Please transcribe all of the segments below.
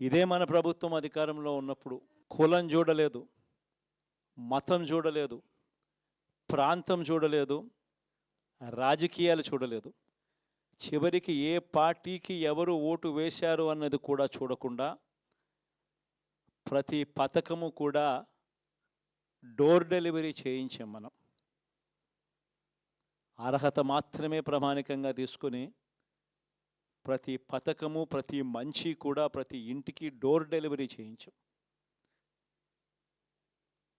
ఇదే మన ప్రభుత్వం అధికారంలో ఉన్నప్పుడు కులం చూడలేదు మతం చూడలేదు ప్రాంతం చూడలేదు రాజకీయాలు చూడలేదు. చివరికి ఏ పార్టీకి ఎవరు ఓటు వేశారు అన్నది కూడా చూడకుండా ప్రతి పథకము కూడా డోర్ డెలివరీ చేయించాం మనం. అర్హత మాత్రమే ప్రామాణికంగా తీసుకుని ప్రతి పథకము ప్రతి మంచి కూడా ప్రతి ఇంటికి డోర్ డెలివరీ చేయించు.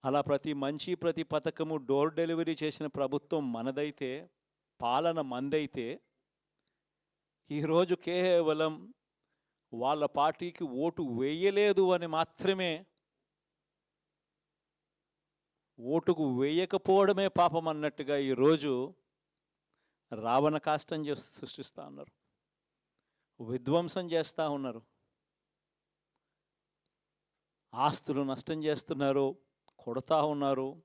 అలా ప్రతి మంచి ప్రతి పథకము డోర్ డెలివరీ చేసిన ప్రభుత్వం మనదైతే పాలన మందైతే ఈరోజు కేవలం వాళ్ళ పార్టీకి ఓటు వేయలేదు అని మాత్రమే ఓటుకు వేయకపోవడమే పాపం అన్నట్టుగా ఈరోజు రావణ కాష్టం చేస్తూ సృష్టిస్తూ ఉన్నారు. విధ్వంసం చేస్తూ ఉన్నారు. ఆస్తులు నష్టం చేస్తున్నారు కొడతా ఉన్నారు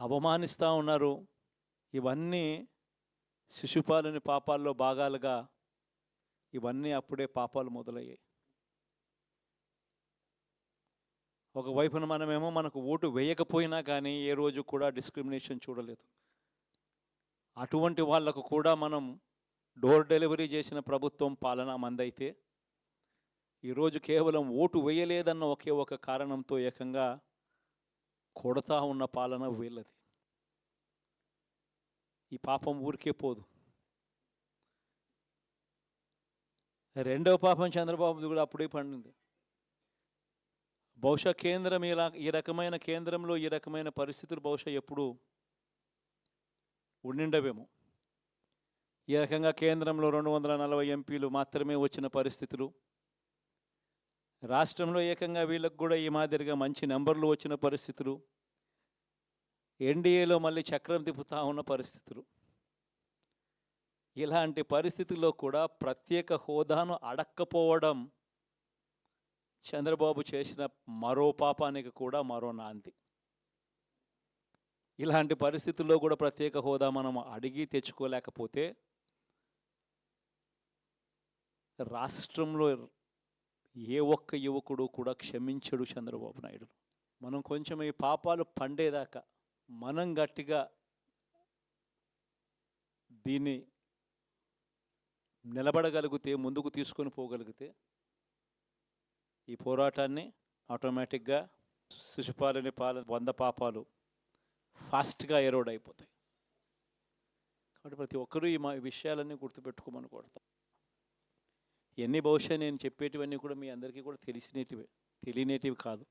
అవమానిస్తూ ఉన్నారు. ఇవన్నీ శిశుపాలుని పాపాల్లో భాగాలుగా ఇవన్నీ అప్పుడే పాపాలు మొదలయ్యాయి. ఒకవైపున మనమేమో మనకు ఓటు వేయకపోయినా కానీ ఏ రోజు కూడా డిస్క్రిమినేషన్ చూడలేదు. అటువంటి వాళ్ళకు కూడా మనం డోర్ డెలివరీ చేసిన ప్రభుత్వం పాలన మందైతే ఈరోజు కేవలం ఓటు వేయలేదన్న ఒకే ఒక కారణంతో ఏకంగా కొడతా ఉన్న పాలన వీళ్ళది. ఈ పాపం ఊరికే పోదు. రెండవ పాపం చంద్రబాబుది కూడా అప్పుడే పండింది. బహుశా కేంద్రం ఇలా ఈ రకమైన కేంద్రంలో ఈ రకమైన పరిస్థితులు బహుశా ఎప్పుడు ఉండిండవేమో. ఈ రకంగా కేంద్రంలో రెండు వందల నలభై ఎంపీలు మాత్రమే వచ్చిన పరిస్థితులు. రాష్ట్రంలో ఏకంగా వీళ్ళకు కూడా ఈ మాదిరిగా మంచి నెంబర్లు వచ్చిన పరిస్థితులు. ఎన్డీఏలో మళ్ళీ చక్రం తిప్పుతా ఉన్న పరిస్థితులు. ఇలాంటి పరిస్థితుల్లో కూడా ప్రత్యేక హోదాను అడక్కపోవడం చంద్రబాబు చేసిన మరో పాపానికి కూడా మరో నాంది. ఇలాంటి పరిస్థితుల్లో కూడా ప్రత్యేక హోదా మనం అడిగి తెచ్చుకోలేకపోతే రాష్ట్రంలో ఏ ఒక్క యువకుడు కూడా క్షమించడు చంద్రబాబు నాయుడు. మనం కొంచెం ఈ పాపాలు పండేదాకా మనం గట్టిగా దీన్ని నిలబడగలిగితే ముందుకు తీసుకొని పోగలిగితే ఈ పోరాటాన్ని ఆటోమేటిక్గా శిశుపాలని పాల వంద పాపాలు ఫాస్ట్గా ఎరోడ్ అయిపోతాయి. కాబట్టి ప్రతి ఒక్కరూ ఈ మా విషయాలన్నీ గుర్తుపెట్టుకోమని కొడతాం ఎన్ని బహుశా నేను చెప్పేటివన్నీ కూడా మీ అందరికీ కూడా తెలిసినేటివే తెలియనేటివి కాదు.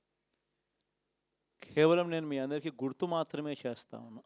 కేవలం నేను మీ అందరికీ గుర్తు మాత్రమే చేస్తా ఉన్నా.